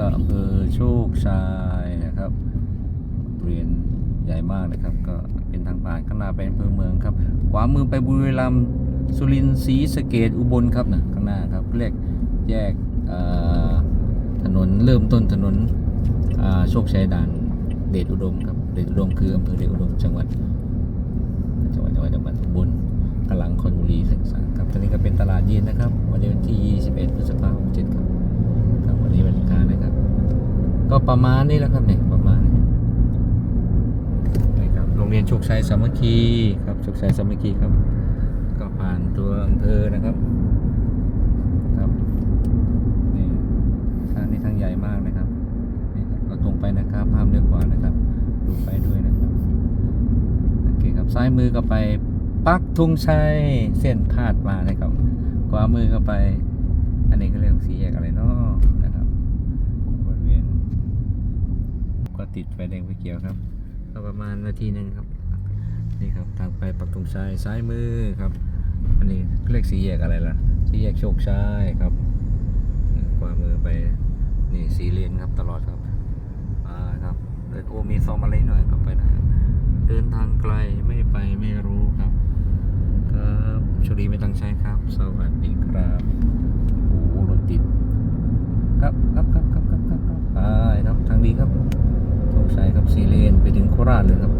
ก็อำเภอโชคชัยนะครับบริเวณใหญ่มากนะครับ ก็เป็นทางผ่านข้างหน้าไปอำเภอเมืองครับขวามือไปบุรีรัมย์สุรินทร์ศรีสะเกดอุบลครับนะข้างหน้าครับเรียกแยกถนนเริ่มต้นถนนโชคชัยด่านเดชอุดมครับเดชอุดมคืออำเภอเดชอุดมจังหวัดจังหวัดจังหวัดจังหวัดอุบลกำลังคอนบุรีศึกษาครับตอนนี้ก็เป็นตลาดเย็นนะครับ วันนี้วันที่ 21พฤษภาคม7ครับครับ วันนี้วันอังคารนะครับ ก็ประมาณนี้แหล้วครับเนี่ยประมาณนี่ครับโรงเรียนโชคชัยสามัคคีครับโชคชัยสามัคคีครับ ก็ผ่านตัวอำเภอนะครับครับนี่ทางนี้ทางใหญ่มากนะครับนี่ครับเราตรงไปนะครับห้ามเลี้ยวขวานะครับดูไฟด้วยนะครับโอเคครับซ้ายมือก็ไปปักธงชัยเส้นพาดมานะครับขวามือก็ไป อันนี้ก็เรียกสีแยกอะไรเนาะนะครับบริเวณ ก็ติดไฟแดงไฟเขียวครับก็ประมาณนาทีหนึ่งครับ นี่ครับทางไปปักธงชัยซ้ายมือครับ อันนี้เรียกสีแยกอะไรล่ะสีแยกโชคชัยครับขวามือไปนี่สีเลนครับตลอดครับอ่าครับเดินโอมีซอมอะไรหน่อยครับไปได้เดินทางไกลไม่ไปไม่รู้ครับครับชคดีไม่ต้องใช้ครับ สวัสดีครับโอ้รถติดครับครับครับครับครับครับครับไปครับทางดีครับ สีเลนไปถึงโคราชเลยครับ